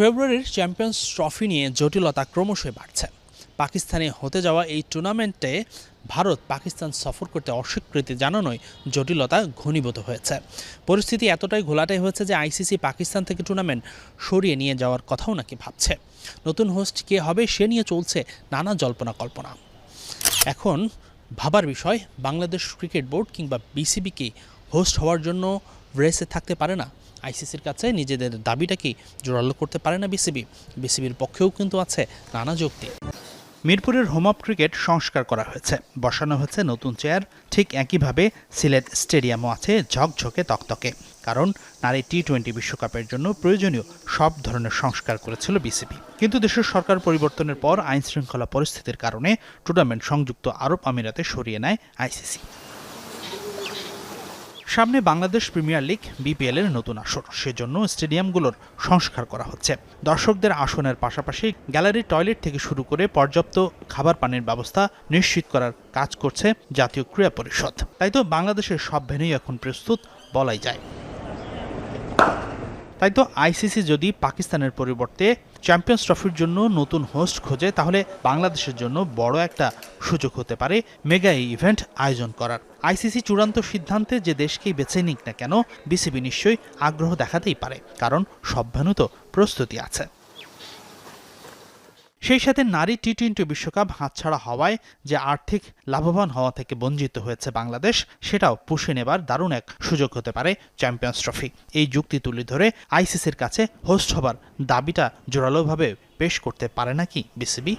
ফেব্রুয়ারির champions trophy নিয়ে জটিলতা ক্রমশই বাড়ছে। পাকিস্তানে হতে যাওয়া এই টুর্নামেন্টে ভারত পাকিস্তান সফর করতে অস্বীকৃতি জানানোয় জটিলতা ঘনীভূত হয়েছে। পরিস্থিতি এতটাই ঘোলাটাই হয়েছে যে আইসিসি পাকিস্তান থেকে টুর্নামেন্ট সরিয়ে নিয়ে যাওয়ার কথাও নাকি ভাবছে। নতুন হোস্ট কে হবে সে নিয়ে চলছে নানা জল্পনা কল্পনা। এখন ভাবার বিষয়, বাংলাদেশ ক্রিকেট বোর্ড কিংবা বিসিবিকে হোস্ট হওয়ার জন্য রেসে থাকতে পারে না? আইসিসির কাছে নিজেদের দাবিটা কি জোরালো করতে পারে না বিসিবি? বিসিবির পক্ষেও কিন্তু আছে নানা যুক্তি। মিরপুরের হোম অফ ক্রিকেট সংস্কার করা হয়েছে। বসানো হয়েছে নতুন চেয়ার, ঠিক একইভাবে সিলেট স্টেডিয়ামও আছে ঝকঝকে তকতকে। কারণ নারী টি টোয়েন্টি বিশ্বকাপের জন্য প্রয়োজনীয় সব ধরনের সংস্কার করেছিল বিসিবি। কিন্তু দেশের সরকার পরিবর্তনের পর আইন শৃঙ্খলা পরিস্থিতির কারণে টুর্নামেন্ট সংযুক্ত আরব আমিরাতে সরিয়ে নেয় আইসিসি। সামনে বাংলাদেশ প্রিমিয়ার লিগ বিপিএল এর নতুন আসর। সেজন্য স্টেডিয়ামগুলোর সংস্কার করা হচ্ছে। দর্শকদের আসনের পাশাপাশি গ্যালারি টয়লেট থেকে শুরু করে পর্যাপ্ত খাবার পানির ব্যবস্থা নিশ্চিত করার কাজ করছে জাতীয় ক্রীড়া পরিষদ। তাই তো বাংলাদেশের সব ভেন্যুই এখন প্রস্তুত, বলাই যায়। তাই তো আইসিসি যদি পাকিস্তানের পরিবর্তে চ্যাম্পিয়ন্স ট্রফির জন্য নতুন হোস্ট খোঁজে, তাহলে বাংলাদেশের জন্য বড় একটা সুযোগ হতে পারে মেগা এই ইভেন্ট আয়োজন করার। আইসিসি চূড়ান্ত সিদ্ধান্তে যে দেশকেই বেছে নিক না কেন, বিসিবি নিশ্চয়ই আগ্রহ দেখাতেই পারে, কারণ সব তো প্রস্তুতি আছে। সেই সাথে নারী টি টোয়েন্টি বিশ্বকাপ হাতছাড়া হওয়ায় যে আর্থিক লাভবান হওয়া থেকে বঞ্চিত হয়েছে বাংলাদেশ, সেটাও পুষে নেবার দারুণ এক সুযোগ হতে পারে চ্যাম্পিয়ন্স ট্রফি। এই যুক্তি তুলে ধরে আইসিসির কাছে হোস্ট হবার দাবিটা জোরালোভাবে পেশ করতে পারে নাকি বিসিবি?